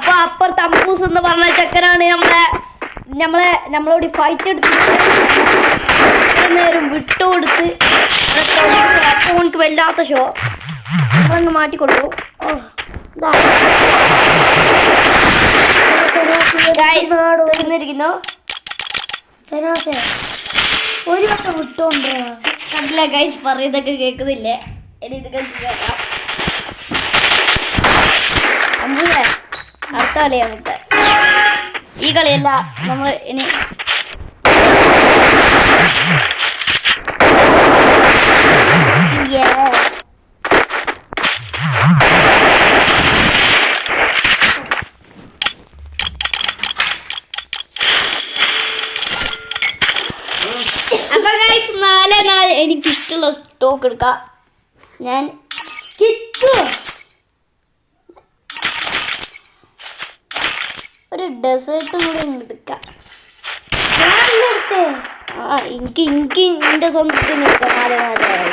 അപ്പൊ അപ്പുറത്ത് തമ്പൂസ് എന്ന് പറഞ്ഞ ചെക്കനാണ് നമ്മളെ നമ്മളെ നമ്മളോട് ഫൈറ്റ് എടുത്തിട്ട് നേരം വിട്ടുകൊടുത്ത് അക്കൗണ്ട് വല്ലാത്ത ഷോ നമ്മളങ്ങ് മാറ്റിക്കൊണ്ടു ജനാസെ ഒരു വട്ടം വിട്ടോണ്ടോ? കണ്ടില്ല ഗൈസ് പറയുന്നതൊക്കെ കേൾക്കുന്നില്ലേ? എനിക്ക് ഇത് കേൾക്കാം അടുത്ത കളിയാണ് ഇത് ഈ കളിയല്ല നമ്മൾ ഇനി എനിക്കിഷ്ടമുള്ള സ്റ്റോക്ക് എടുക്കാം. ഞാൻ കിച്ചു. ഒരു ഡെസേർട്ട് കൂടി എടുക്കാം. ആ എനിക്ക് എനിക്ക് എന്റെ സ്വന്തത്തിന് എടുക്കാം. നാല് നാലായി